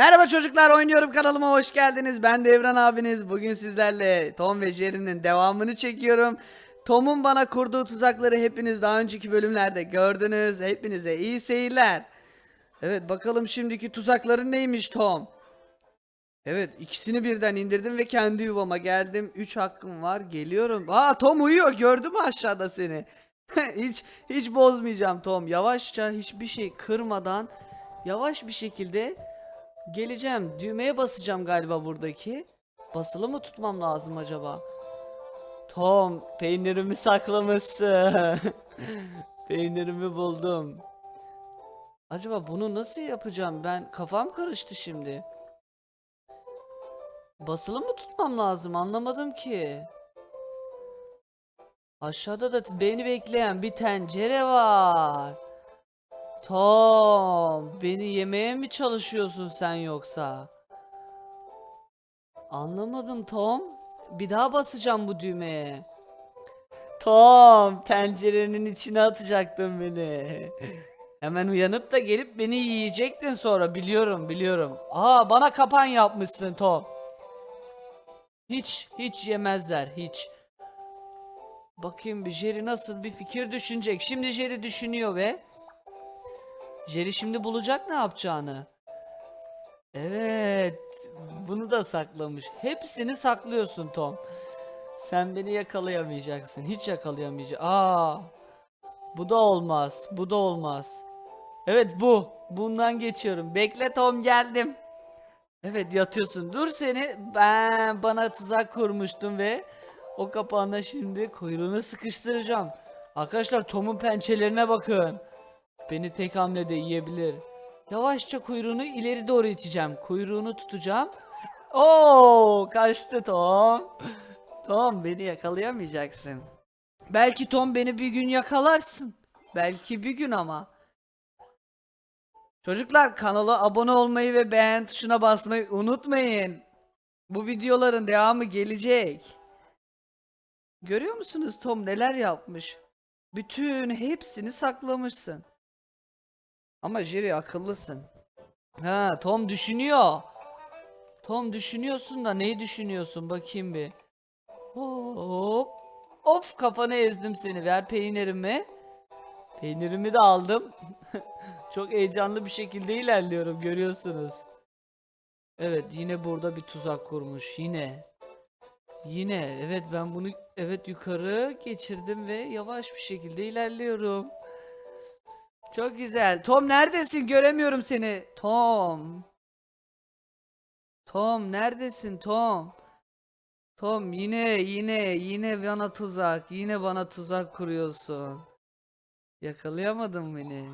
Merhaba çocuklar oynuyorum kanalıma hoş geldiniz. Ben Devran abiniz. Bugün sizlerle Tom ve Jerry'nin devamını çekiyorum. Tom'un bana kurduğu tuzakları hepiniz daha önceki bölümlerde gördünüz. Hepinize iyi seyirler. Evet bakalım şimdiki tuzakların neymiş Tom? Evet ikisini birden indirdim ve kendi yuvama geldim. 3 hakkım var geliyorum. Aa Tom uyuyor gördü mü aşağıda seni? hiç hiç bozmayacağım Tom. Yavaşça hiçbir şey kırmadan yavaş bir şekilde geleceğim. Düğmeye basacağım galiba buradaki. Basılı mı tutmam lazım acaba? Tom peynirimi saklamışsın. peynirimi buldum. Acaba bunu nasıl yapacağım? Ben kafam karıştı şimdi. Basılı mı tutmam lazım? Anlamadım ki. Aşağıda da beni bekleyen bir tencere var. Tom, beni yemeye mi çalışıyorsun sen yoksa? Anlamadım Tom. Bir daha basacağım bu düğmeye. Tom, tencerenin içine atacaktın beni. Hemen uyanıp da gelip beni yiyecektin sonra biliyorum biliyorum. Aa bana kapan yapmışsın Tom. Hiç hiç yemezler hiç. Bakayım bir Jerry nasıl bir fikir düşünecek. Şimdi Jerry düşünüyor ve Jerry şimdi bulacak ne yapacağını. Evet. Bunu da saklamış. Hepsini saklıyorsun Tom. Sen beni yakalayamayacaksın. Hiç yakalayamayacaksın. Aa. Bu da olmaz. Bu da olmaz. Evet bu. Bundan geçiyorum. Bekle Tom geldim. Evet yatıyorsun. Dur seni. Ben bana tuzak kurmuştum ve o kapağına şimdi kuyruğunu sıkıştıracağım. Arkadaşlar Tom'un pençelerine bakın. Beni tek hamlede yiyebilir. Yavaşça kuyruğunu ileri doğru iteceğim. Kuyruğunu tutacağım. Oo, kaçtı Tom. Tom beni yakalayamayacaksın. Belki Tom beni bir gün yakalarsın. Belki bir gün ama. Çocuklar kanala abone olmayı ve beğen tuşuna basmayı unutmayın. Bu videoların devamı gelecek. Görüyor musunuz Tom neler yapmış? Bütün hepsini saklamışsın. Ama Jerry akıllısın. Ha Tom düşünüyor. Tom düşünüyorsun da neyi düşünüyorsun bakayım bir. Hop. Of kafanı ezdim seni. Ver peynirimi. Peynirimi de aldım. Çok heyecanlı bir şekilde ilerliyorum görüyorsunuz. Evet yine burada bir tuzak kurmuş yine. Yine evet ben bunu evet yukarı geçirdim ve yavaş bir şekilde ilerliyorum. Çok güzel. Tom neredesin? Göremiyorum seni. Tom. Tom neredesin Tom? Tom yine yine yine bana tuzak. Yine bana tuzak kuruyorsun. Yakalayamadın beni.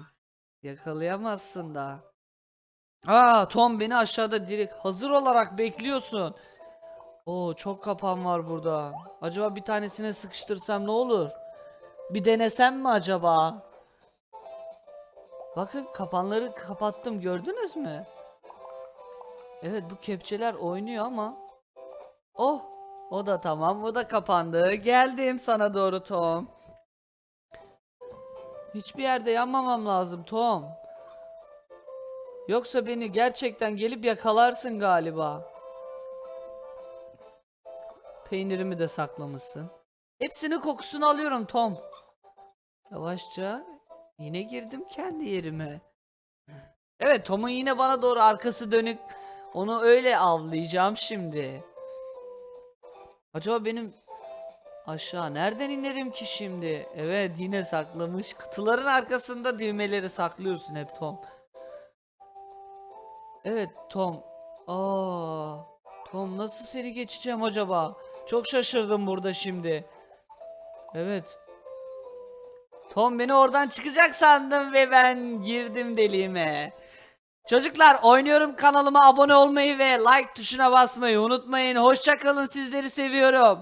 Yakalayamazsın da. Aa Tom beni aşağıda direkt hazır olarak bekliyorsun. Oo çok kapan var burada. Acaba bir tanesine sıkıştırsam ne olur? Bir denesem mi acaba? Bakın kapanları kapattım gördünüz mü? Evet bu kepçeler oynuyor ama. Oh o da tamam o da kapandı. Geldim sana doğru Tom. Hiçbir yerde yanmamam lazım Tom. Yoksa beni gerçekten gelip yakalarsın galiba. Peynirimi de saklamışsın. Hepsinin kokusunu alıyorum Tom. Yavaşça yine girdim kendi yerime. Evet Tom'un yine bana doğru arkası dönük. Onu öyle avlayacağım şimdi. Acaba benim aşağı nereden inerim ki şimdi? Evet yine saklamış. Kutuların arkasında düğmeleri saklıyorsun hep Tom. Evet Tom. Aa, Tom nasıl seni geçeceğim acaba? Çok şaşırdım burada şimdi. Evet. Tom beni oradan çıkacak sandım ve ben girdim deliğime. Çocuklar oynuyorum kanalıma abone olmayı ve like tuşuna basmayı unutmayın. Hoşçakalın sizleri seviyorum.